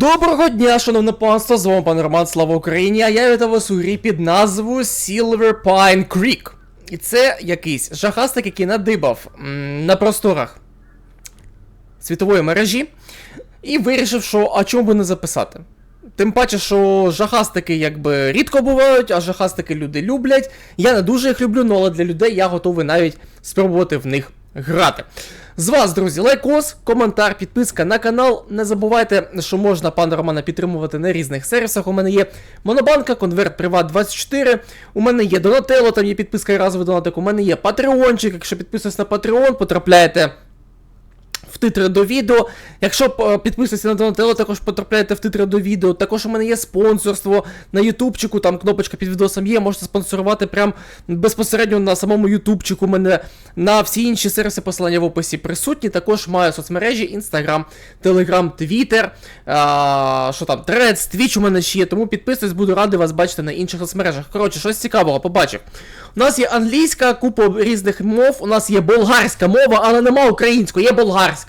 Доброго дня, шановне панство, з вами пан Роман, слава Україні, а я вітаю вас у грі під назвою Silver Pine Creek. І це якийсь жахастик, який надибав м, на просторах світової мережі і вирішив, що а чому би не записати. Тим паче, що жахастики якби рідко бувають, а жахастики люди люблять. Я не дуже їх люблю, ну, але для людей я готовий навіть спробувати в них грати. З вас, друзі, лайкос, коментар, підписка на канал. Не забувайте, що можна пана Романа підтримувати на різних сервісах. У мене є Монобанка, Конверт Приват 24. У мене є Донателло, там є підписка і донатик. У мене є Патреончик. Якщо підписуєтесь на Патреон, потрапляєте в титри до відео. Якщо е, підписуєтесь на Донателло, також потрапляєте в титри до відео. Також у мене є спонсорство на Ютубчику, там кнопочка під відосом є, можете спонсорувати прям безпосередньо на самому Ютубчику. Мене на всі інші сервіси посилання в описі присутні. Також маю соцмережі, Інстаграм, Телеграм, Твіттер, що там, Трец, Твіч у мене ще є, тому підписуйтесь, буду радий вас бачити на інших соцмережах. Коротше, щось цікавого, побачив. У нас є англійська, купа різних мов, у нас є болгарська мова, але нема української, є болгарська.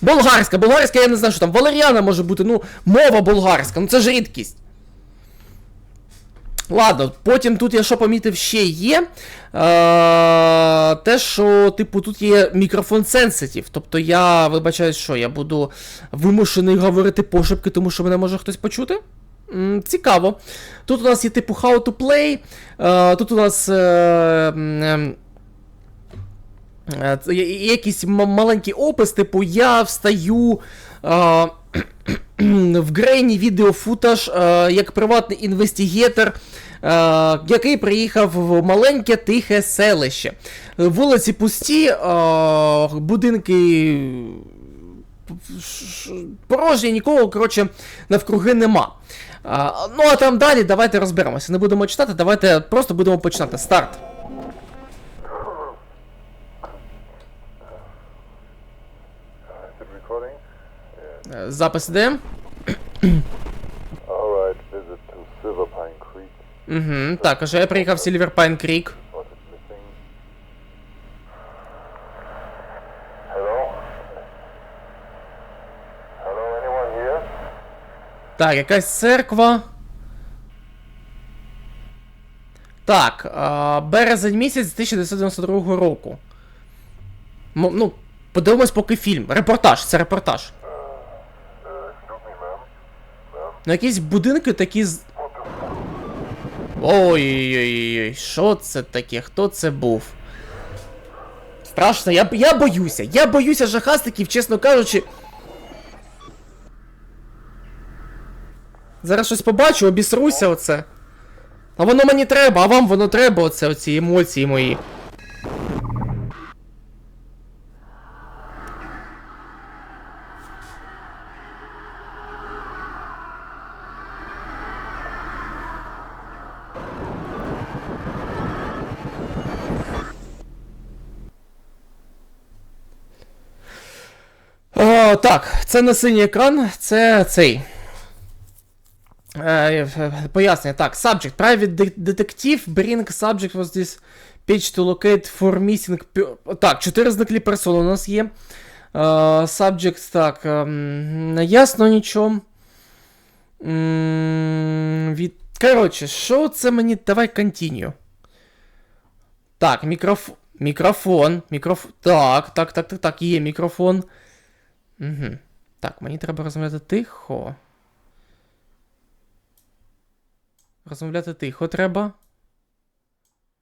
Болгарська, болгарська, я не знаю, що там, валеріана може бути, ну, мова болгарська, ну це ж рідкість. Ладно, потім тут я що помітив ще є. Е, те, що, типу, тут є мікрофон сенситив. Тобто я вибачаюсь, що я буду вимушений говорити пошепки, тому що мене може хтось почути. Цікаво. Тут у нас є типу How to Play. Е, тут у нас. Е, ем, якийсь маленький опис, типу, я встаю е, в грейні відеофутаж е, як приватний інвестигетор, е, який приїхав в маленьке тихе селище. Вулиці пусті, е, будинки порожні, нікого, коротше, навкруги нема. А, ну а там далі давайте розберемося. Не будемо читати, давайте просто будемо починати. Старт. Is it recording? Е, Запис іде. Угу, так, каже, я приїхав в Silver Pine Creek. Так, якась церква. Так, березень місяць 1992 року. Ну, подивимось поки фільм. Репортаж, це репортаж. Ну, якісь будинки такі з. Ой-ой-ой, що це таке? Хто це був? Страшно, я, я боюся. Я боюся жахастиків, чесно кажучи. Зараз щось побачу, обісруся оце. А воно мені треба, а вам воно треба, оце, оці емоції мої. О, так, це не синій екран, це цей. Е, е, Пояснення. Так, subject. Private detective bring subject was this page to locate for missing. Так, 4 зниклі персони у нас є. Е, subject, так. ем, ясно нічого. Від... Коротше, що це мені. Давай continue. Так, мікроф... мікрофон. Мікрофон. Так, так, так, так, так, є мікрофон. Угу. Так, мені треба розмовляти тихо. Розмовляти тихо треба.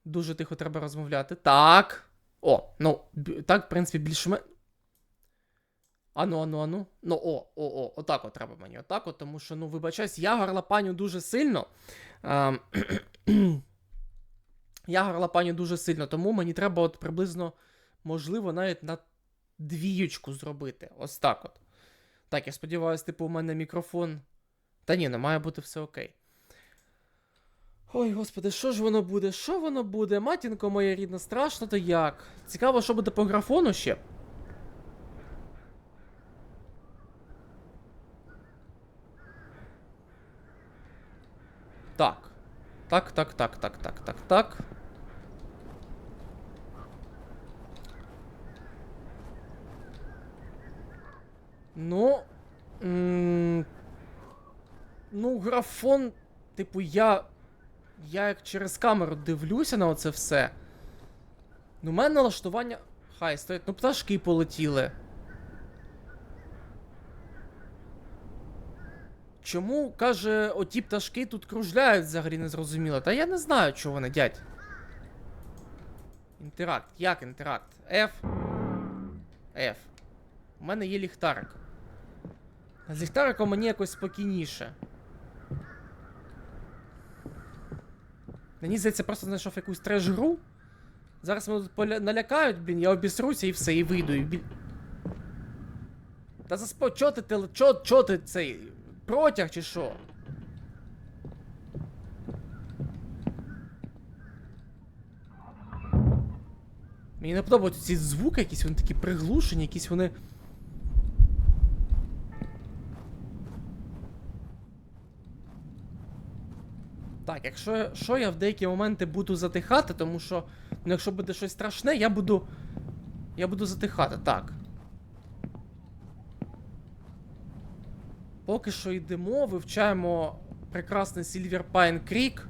Дуже тихо треба розмовляти. Так. О, ну, так, в принципі, більш-менш. Ану, ану, ану. Ну, о, о, о, отак от треба мені. Отак от, тому що, ну, вибачаюсь, я горлопаню дуже сильно. Ем, я горлопаню дуже сильно, тому мені треба от приблизно, можливо, навіть на двіючку зробити. Ось так от. Так, я сподіваюся, типу, у мене мікрофон. Та ні, не має бути все окей. Ой, господи, що ж воно буде? Що воно буде? Матінко моя рідна, страшно то як. Цікаво, що буде по графону ще. Так. Так, так, так, так, так, так, так. Ну. Ну, графон, типу, я. Я як через камеру дивлюся на оце все. Ну, у мене налаштування. Хай стоять. Ну, пташки полетіли. Чому, каже, оті пташки тут кружляють взагалі незрозуміло? Та я не знаю, чого вони, дядь. Інтеракт. Як інтеракт? F. F. У мене є ліхтарик. З ліхтариком мені якось спокійніше. Мені здається, просто знайшов якусь треш-гру. Зараз мене тут налякають, блін, я обісруся і все, і вийду. І... бі- Та заспо, чо ти теле... Чо, чо ти цей. Протяг чи що? Мені не подобаються ці звуки якісь, вони такі приглушені, якісь вони. Так, якщо що, я в деякі моменти буду затихати, тому що, ну, якщо буде щось страшне, я буду. Я буду затихати, так. Поки що йдемо, вивчаємо прекрасний Silver Pine Creek.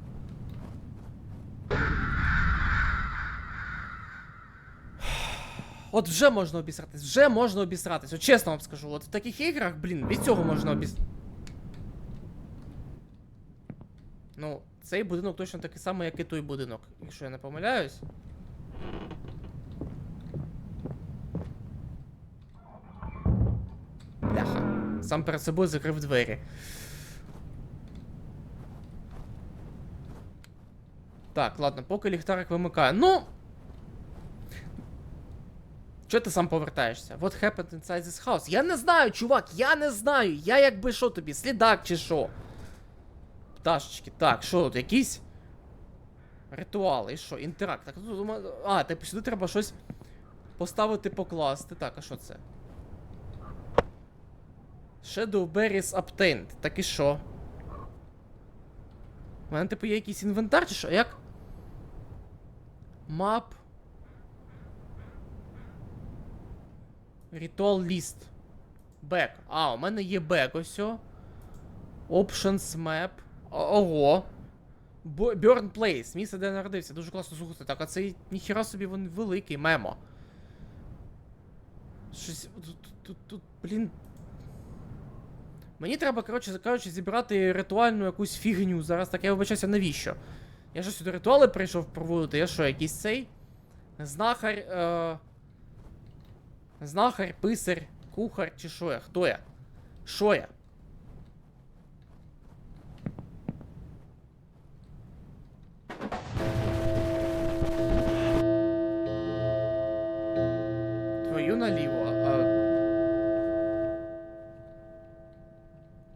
От вже можна обісратись, вже можна обісратись. От чесно вам скажу, от в таких іграх, блін, від цього можна обіс... Ну, цей будинок точно такий самий, як і той будинок, якщо я не помиляюсь. Бляха. Сам перед собою закрив двері. Так, ладно, поки ліхтарик вимикає. Ну. Чого ти сам повертаєшся? What happened inside this house? Я не знаю, чувак, я не знаю. Я якби що тобі, слідак чи що. Пташечки, так, що тут, якісь ритуали, і що, інтеракт. Так, тут, а, типу сюди треба щось поставити, покласти. Так, а що це? Shadow Berries Obtained. Так і що? У мене, типу, є якийсь інвентар чи що? Як? Map. Ritual List. Back. А, у мене є back ось. Options Map. Ого. Burn Place. Місце, де народився. Дуже класно слухати. Так, а цей ніхіра собі він великий мемо. Щось. Тут, тут, тут блін. Мені треба, коротше, коротше, зібрати ритуальну якусь фігню. Зараз так я вибачаюся, навіщо? Я що сюди ритуали прийшов проводити? Я що, якийсь цей? Знахар. Е... Знахар, писар, кухар чи що я? Хто я? Що я?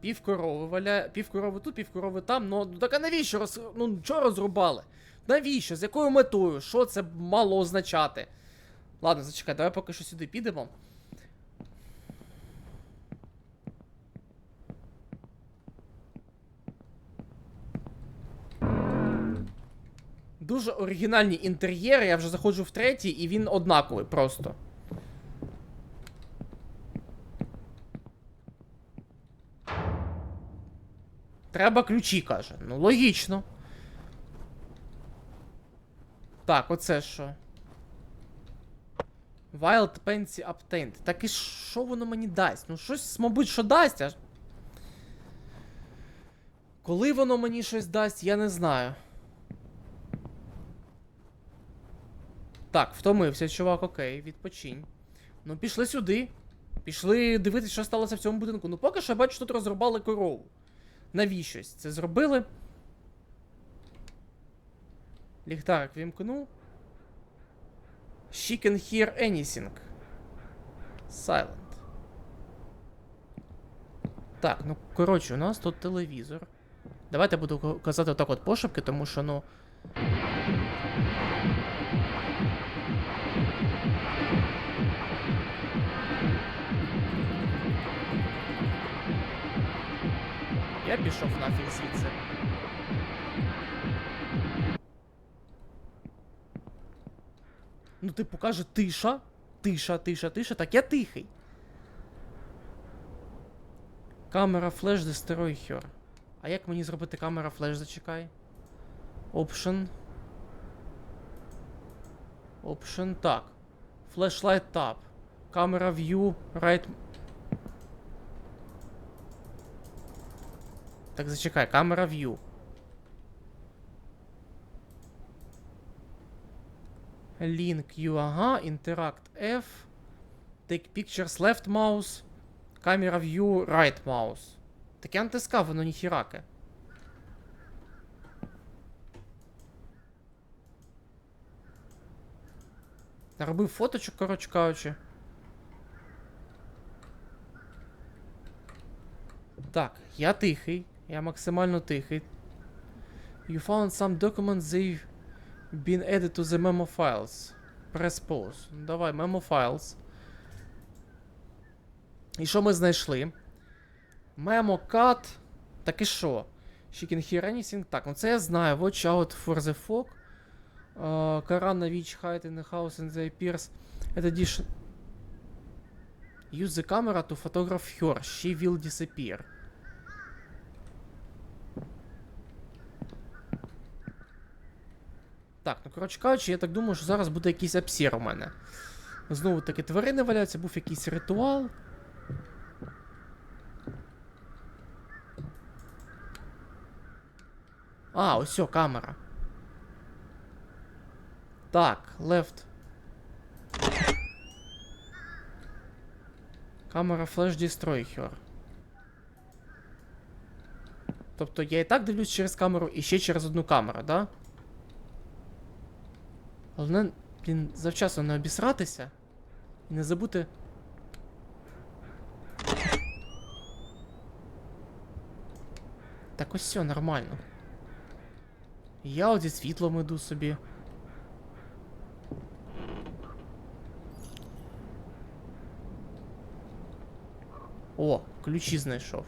Пів корови валяє. Пів корови тут, пів корови там. Ну так а навіщо роз... Ну чого розрубали? Навіщо? З якою метою? Що це мало означати? Ладно, зачекай, давай поки що сюди підемо. Дуже оригінальні інтер'єри, я вже заходжу в третій, і він однаковий просто. Треба ключі, каже. Ну, логічно. Так, оце що? Wild Pensy Obtained. Так і що воно мені дасть? Ну, щось, мабуть, що дасть, аж. Коли воно мені щось дасть, я не знаю. Так, втомився, чувак, окей, відпочинь. Ну, пішли сюди. Пішли дивитися, що сталося в цьому будинку. Ну, поки що я бачу, тут розрубали корову. Навіщось це зробили? Ліхтарик вімкнув. She can hear anything. Silent. Так, ну коротше, у нас тут телевізор. Давайте буду казати отак от пошепки, тому що, ну. Я пішов нафіг звідси. Ну, типу, каже, тиша, тиша, тиша, тиша, так я тихий. Камера флеш destroy her. А як мені зробити камера флеш зачекай? Option. Option. Так. Flashlight tab. Camera view. Right. Так, зачекай, камера view. Link U, ага, Interact F. Take pictures left mouse. Camera view right mouse. Так я натискав, воно ніхіраке. Наробив фоточок, коротше кажучи. Так, я тихий. Я максимально тихий. You found some documents they've been added to the memo files. Press pause. Ну, давай, memo files. І що ми знайшли? Memo cut. Так і що? She can hear anything. Так, ну це я знаю. Watch out for the fog. Uh, Karana which hide in the house and the appears at addition. Use the camera to photograph her. She will disappear. Так, ну коротше кажучи, я так думаю, що зараз буде якийсь апсір у мене. Знову таки тварини валяються, був якийсь ритуал. А, ось камера. Так, left. Камера Flash Destroy. Тобто я і так дивлюсь через камеру і ще через одну камеру, да? Головне, блін, завчасно не обісратися і не забути. Так ось все нормально. Я от зі світлом іду собі. О, ключі знайшов.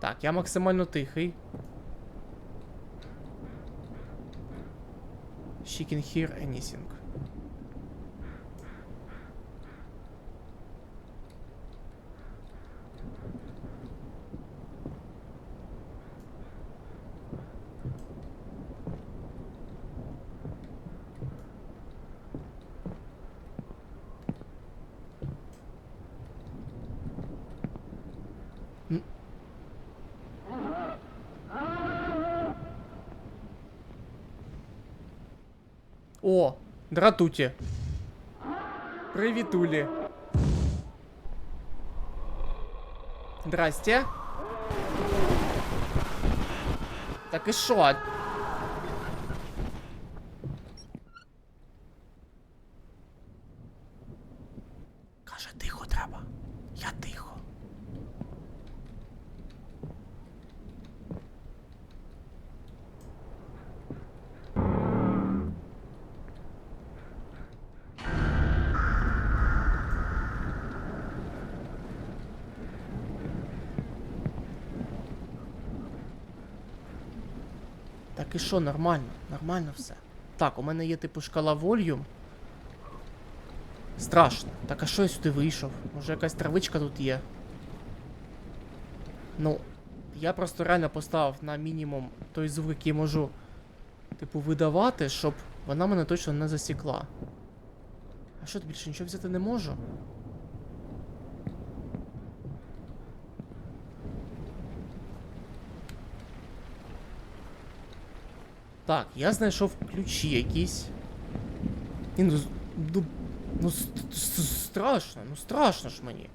Так, я максимально тихий. She can hear anything. дратуті. Привітулі. Здрасте. Так і що? Що, нормально, нормально все. Так, у мене є типу шкала вольюм. Страшно. Так а що я сюди вийшов? Може якась травичка тут є? Ну, я просто реально поставив на мінімум той звук, який можу, типу, видавати, щоб вона мене точно не засікла. А що, більше нічого взяти не можу? Так, я знайшов ключі якісь. Ні, ну, ну, ну с- страшно, ну страшно ж мені.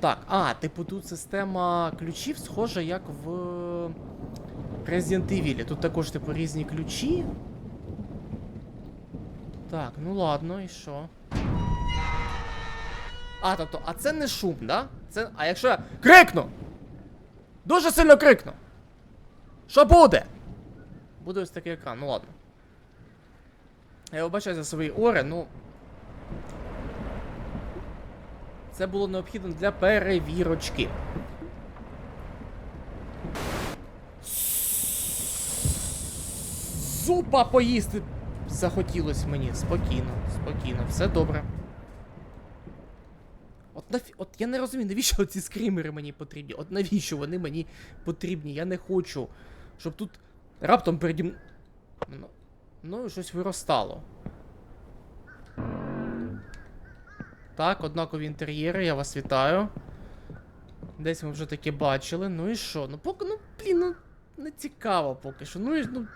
Так, а, типу тут система ключів схожа як в Resident Evil. Тут також, типу, різні ключі. Так, ну ладно, і що? А, тобто, а це не шум, да? Це. А якщо я крикну! Дуже сильно крикну! Що буде? Буде ось такий екран, ну ладно. Я вибачаю за свої ори, ну. Це було необхідно для перевірочки. Зупа поїсти захотілось мені. Спокійно, спокійно, все добре. От наві... от я не розумію, навіщо ці скримери мені потрібні? От навіщо вони мені потрібні? Я не хочу, щоб тут раптом переді ну, мною щось виростало. Так, однакові інтер'єри, я вас вітаю. Десь ми вже таке бачили. Ну і що? Ну поки, ну, блін, ну не цікаво поки що. Ну і ну.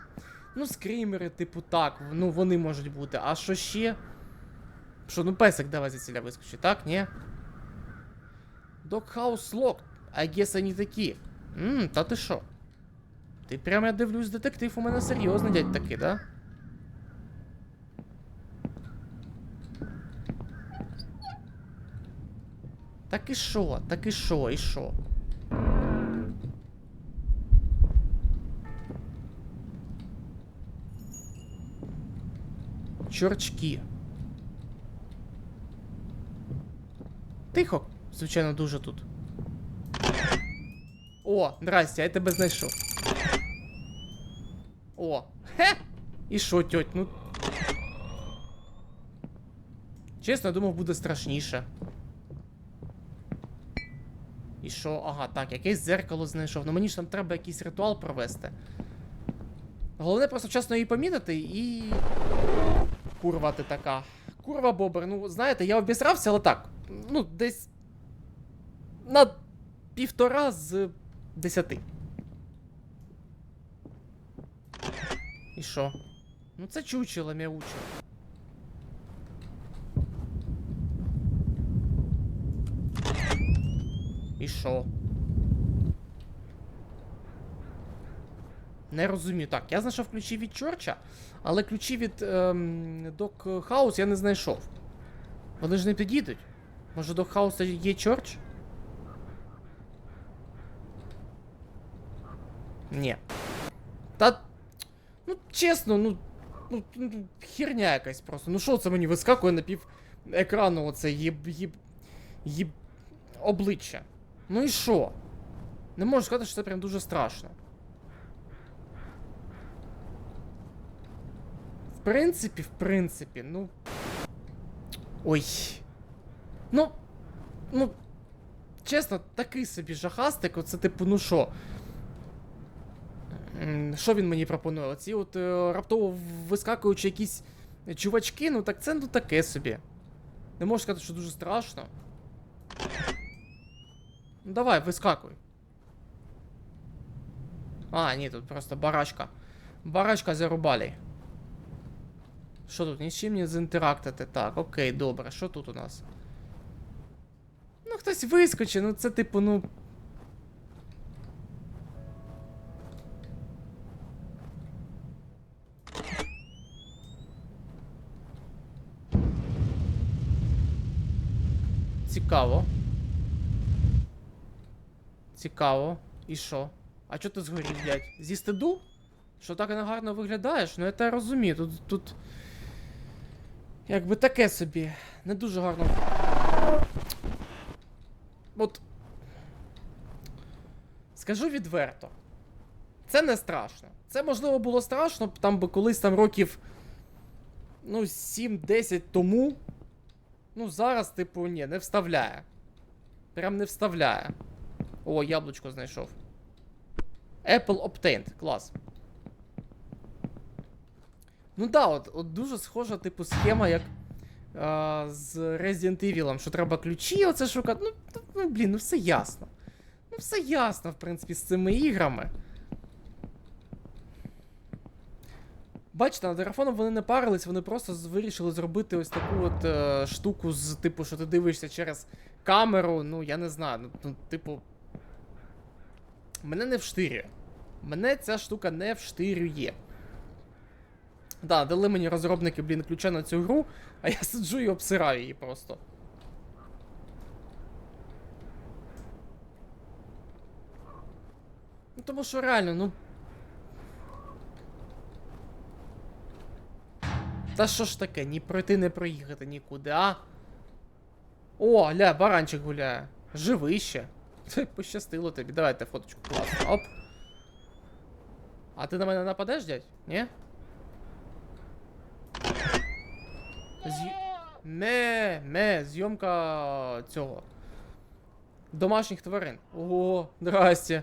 Ну, скримери, типу, так, ну вони можуть бути. А що ще? Що, ну песик давай звідсіля вискочить, так? Ні? Doghouse Locked. I guess вони такі. Ммм, та ти що? Ти прямо я дивлюсь, детектив у мене серйозний дядь такий, да? Так і що? Так і що? І що? Чорчки. Тихо, звичайно, дуже тут. О, здрасте, я тебе знайшов. О, хе! І що, тьоть, ну. Чесно, я думав, буде страшніше. І що? Ага, так, якесь дзеркало знайшов. Ну мені ж там треба якийсь ритуал провести. Головне просто вчасно її помітити і. Курва ти така. Курва бобер, ну знаєте, я обісрався, але так. Ну, десь. На півтора з десяти. І що? Ну це чучело м'яуче. І що? Не розумію. Так, я знайшов ключі від Чорча, але ключі від ем, Док Хаус я не знайшов. Вони ж не підійдуть. Може, до Хауса є Чорч? Ні. Та. Ну, чесно, ну. Ну, херня якась просто. Ну що це мені вискакує на пів екрану оце їб. їб. їб. обличчя. Ну і що? Не можу сказати, що це прям дуже страшно. В принципі, в принципі, ну. Ой. Ну. Ну. Чесно, такий собі жахастик, оце типу, ну що. Що він мені пропонує? Оці от е, раптово вискакуючи якісь чувачки, ну так це ну таке собі. Не можу сказати, що дуже страшно. Ну давай, вискакуй. А, ні, тут просто барашка. Барашка зарубали. Що тут? Ні з чим не зінтерактити. Так, окей, добре. Що тут у нас? Ну, хтось вискочить, ну це типу, ну. Цікаво. Цікаво. І що? А чого ти згорів, дядь? Зі стиду? Що так негарно виглядаєш? Ну я те розумію. Тут. тут. Якби таке собі. Не дуже гарно. От. Скажу відверто. Це не страшно. Це можливо було страшно, там би колись там років. Ну, 7-10 тому. Ну, зараз, типу, ні, не вставляє. Прям не вставляє. О, яблучко знайшов. Apple Obtained. Клас. Ну да, от, от дуже схожа, типу, схема, як а, з Resident Evil, що треба ключі оце шукати. Ну, ну, блін, ну все ясно. Ну, все ясно, в принципі, з цими іграми. Бачите, над телефоном вони не парились, вони просто вирішили зробити ось таку от е, штуку з типу, що ти дивишся через камеру. Ну, я не знаю. Ну, ну, типу. Мене не вштирює. Мене ця штука не вштирює. Да, дали мені розробники, блін, ключа на цю гру, а я сиджу і обсираю її просто. Ну, тому що реально, ну. Та що ж таке, ні пройти, не проїхати нікуди, а? О, ля, баранчик гуляє. Живий ще. Це пощастило тобі. Давайте фоточку класно. Оп. А ти на мене нападеш, дядь? Ні? З'ї... Не, не, зйомка цього. Домашніх тварин. Ого, здрасте.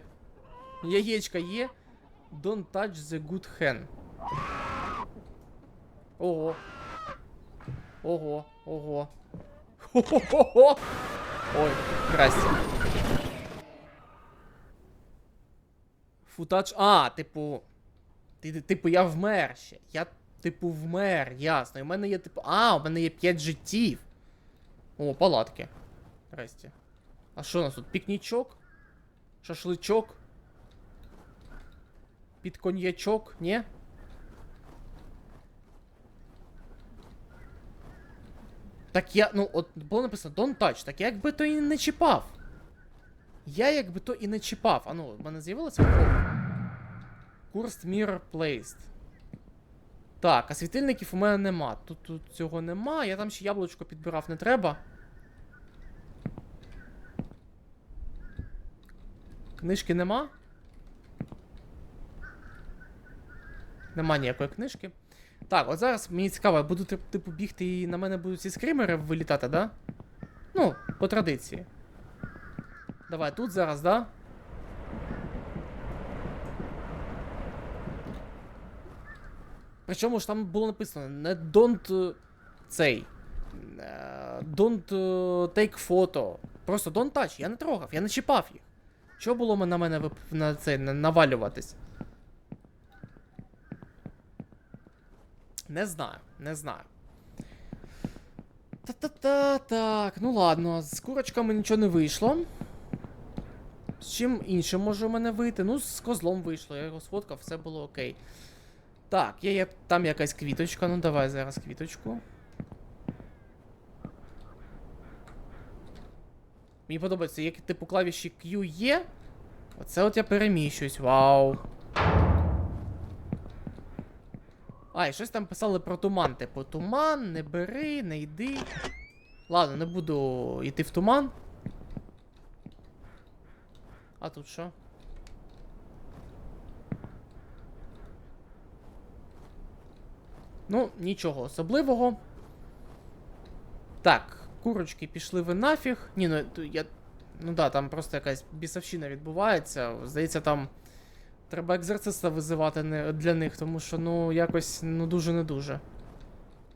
Яєчка є. Don't touch the good hen. Ого. Ого, ого. Хо-хо-хо-хо. Ой, здрасте. Футач. А, типу. Ти, типу, я вмер ще. Я, типу, вмер, ясно. І в мене є, типу. А, у мене є 5 життів. О, палатки. Здрасте. А що у нас тут? Пікнічок? Шашличок? Під коньячок? Ні? Так я, ну, от було написано Don't touch, так я якби то і не чіпав. Я якби то і не чіпав. А ну, в мене з'явилося? Курс Mirror Placed. Так, а світильників у мене нема. Тут, тут цього нема. Я там ще яблучко підбирав, не треба. Книжки нема? Нема ніякої книжки. Так, от зараз мені цікаво, я буду типу бігти і на мене будуть ці скримери вилітати, да? Ну, по традиції. Давай, тут зараз, да? Причому ж там було написано не don't е, цей. е, Don't е, take photo. Просто don't touch. Я не трогав, я не чіпав їх. Що було на мене на це навалюватись? Не знаю, не знаю. Та-та-та, так, ну ладно, з курочками нічого не вийшло. З чим іншим може у мене вийти? Ну, з козлом вийшло, я його сфоткав, все було окей. Так, є, є там якась квіточка, ну давай зараз квіточку. Мені подобається, як типу клавіші Q є. Оце от я переміщуюсь, вау. А, і щось там писали про туман. Типу, туман, не бери, не йди. Ладно, не буду йти в туман. А тут що? Ну, нічого особливого. Так, курочки пішли ви нафіг. Ні, ну я. Ну да, там просто якась бісовщина відбувається. Здається, там треба екзорциста визивати для них, тому що, ну, якось ну дуже не дуже.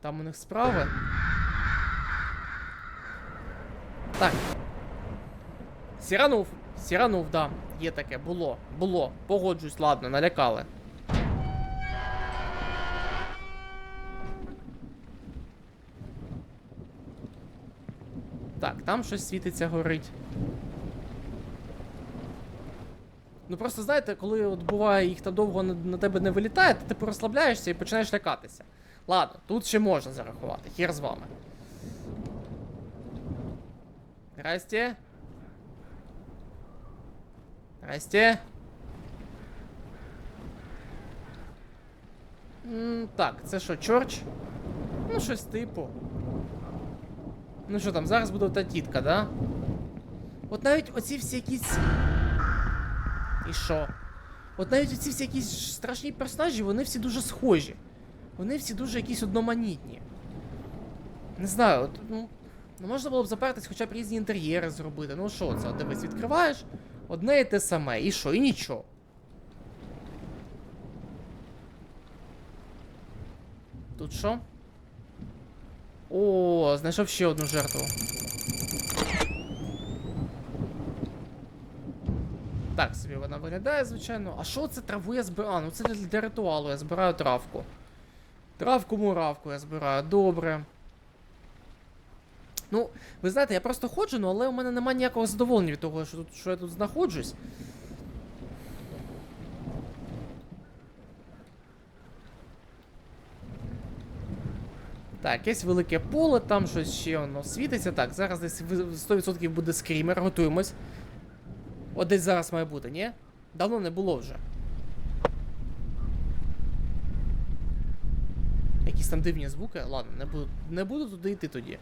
Там у них справи. Так. Сіранув. Сіранув, да. Є таке, було. Було. Погоджусь, ладно, налякали. Так, там щось світиться, горить. Ну просто знаєте, коли от буває їх та довго на, на тебе не вилітає, ти типу розслабляєшся і починаєш лякатися. Ладно, тут ще можна зарахувати, хер з вами. Здрасте. Здрасте. Так, це що, чорч? Ну, щось типу. Ну що там, зараз буде та тітка, да? От навіть оці всі якісь. І що? От навіть оці всі якісь страшні персонажі, вони всі дуже схожі. Вони всі дуже якісь одноманітні. Не знаю, от, ну. Ну можна було б запертись хоча б різні інтер'єри зробити. Ну що це, от дивись, відкриваєш одне і те саме. І що, і нічого. Тут що? О, знайшов ще одну жертву. Так собі вона виглядає, звичайно. А що це траву я збираю? А, ну це для, ритуалу, я збираю травку. Травку муравку я збираю, добре. Ну, ви знаєте, я просто ходжу, ну, але у мене немає ніякого задоволення від того, що, тут, що я тут знаходжусь. Так, якесь велике поле, там щось ще воно світиться. Так, зараз десь 100% буде скрімер, готуємось. От десь зараз має бути, ні? Давно не було вже. Якісь там дивні звуки. Ладно, не буду, не буду туди йти тоді.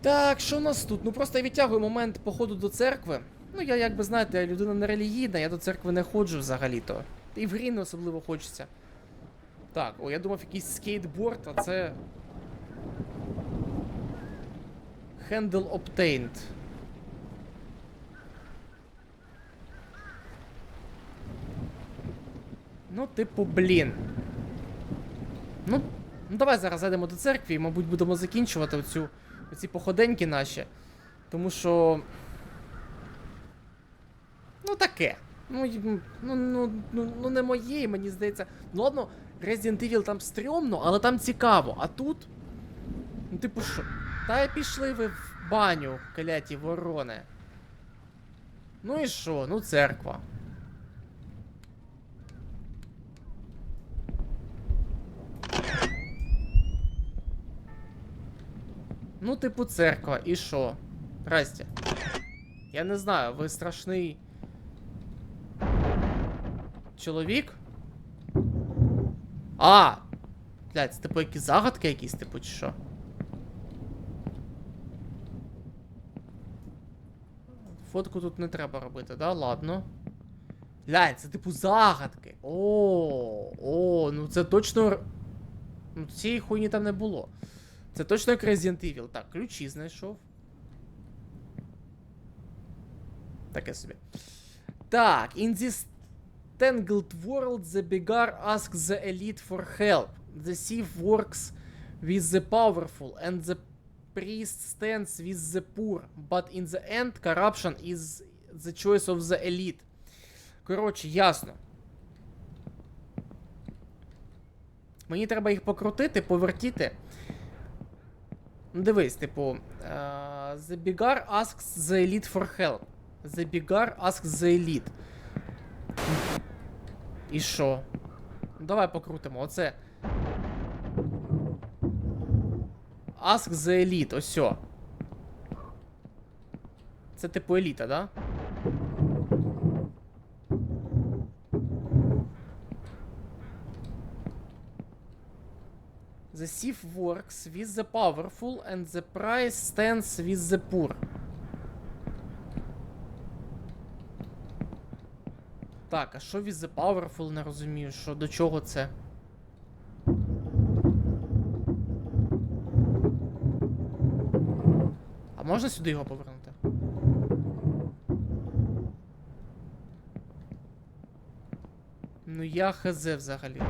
Так, що у нас тут? Ну просто я відтягую момент походу до церкви. Ну, я якби знаєте, я людина не релігійна, я до церкви не ходжу взагалі-то. І в грі не особливо хочеться. Так, о, я думав якийсь скейтборд, а це. Handle obtained. Ну, типу, блін. Ну, ну давай зараз зайдемо до церкви і, мабуть, будемо закінчувати оцю, оці походеньки наші. Тому що. Ну таке. Ну, ну, ну, ну, ну не моє, мені здається. Ну ладно, Resident Evil там стрьомно, але там цікаво. А тут. Ну, типу, що? Та пішли ви в баню, кляті ворони. Ну і що? Ну, церква. Ну, типу, церква, і що? Здрасте. Я не знаю, ви страшний. Чоловік? А! Блядь, це типу якісь загадки якісь, типу, чи що? Фотку тут не треба робити, да? Ладно. Блядь, це типу загадки. О, о, ну це точно. Ну, цієї хуйні там не було. Це точно як Resident Evil. Так, ключі знайшов. Таке собі. Так, in this tangled world, the Begar asks the elite for help. The thief works with the powerful, and the priest stands with the poor. But in the end, corruption is the choice of the elite. Коротше, ясно. Мені треба їх покрутити, повертіти. Ну, дивись, типу. е, The Bigar asks the elite for help. The Bigar asks the elite. І що? Ну, Давай покрутимо. Оце. Ask the elite, ось. Це типу еліта, да? The thief works with the powerful and the price stands with the poor. Так, а що with the powerful, не розумію, що до чого це? А можна сюди його повернути? Ну я хз взагалі.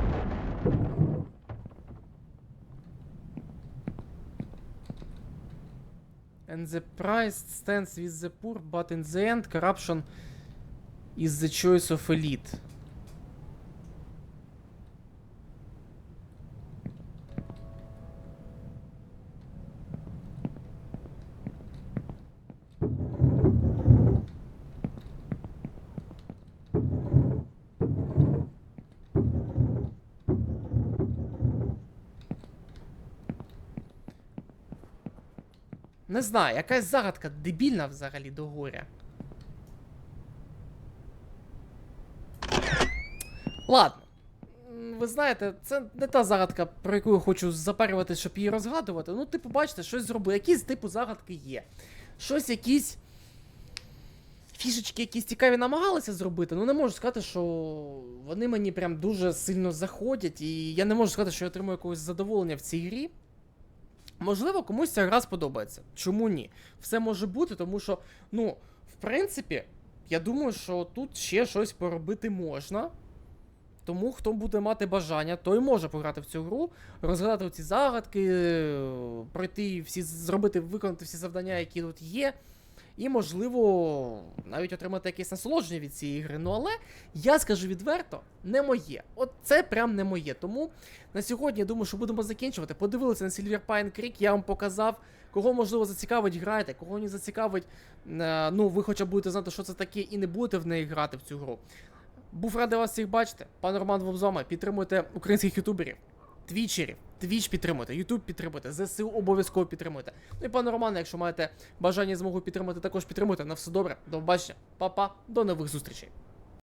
And the price stands with the poor, but in the end, corruption is the choice of elite. Знаю, якась загадка дебільна взагалі до горя. Ладно. Ви знаєте, це не та загадка, про яку я хочу запарювати, щоб її розгадувати. Ну, типу, бачите, щось зробили. Якісь типу загадки є. Щось якісь. Фішечки якісь цікаві намагалися зробити. Ну не можу сказати, що вони мені прям дуже сильно заходять, і я не можу сказати, що я отримую якогось задоволення в цій грі. Можливо, комусь ця гра сподобається. Чому ні? Все може бути, тому що, ну, в принципі, я думаю, що тут ще щось поробити можна. Тому хто буде мати бажання, той може пограти в цю гру, розгадати ці загадки, е, пройти всі, зробити, виконати всі завдання, які тут є. І, можливо, навіть отримати якесь насолодження від цієї гри. Ну але я скажу відверто, не моє. От це прям не моє. Тому на сьогодні я думаю, що будемо закінчувати. Подивилися на Silver Pine Creek, я вам показав, кого можливо зацікавить, грайте, кого не зацікавить. е, Ну, ви хоча б будете знати, що це таке, і не будете в неї грати в цю гру. Був радий вас всіх бачити. Пан Роман Вовзома, підтримуйте українських ютуберів, твічерів, твіч підтримуйте, ютуб підтримуйте, ЗСУ обов'язково підтримуйте. Ну і пане Романе, якщо маєте бажання змогу підтримати, також підтримуйте. На все добре, до побачення, Па-па, до нових зустрічей.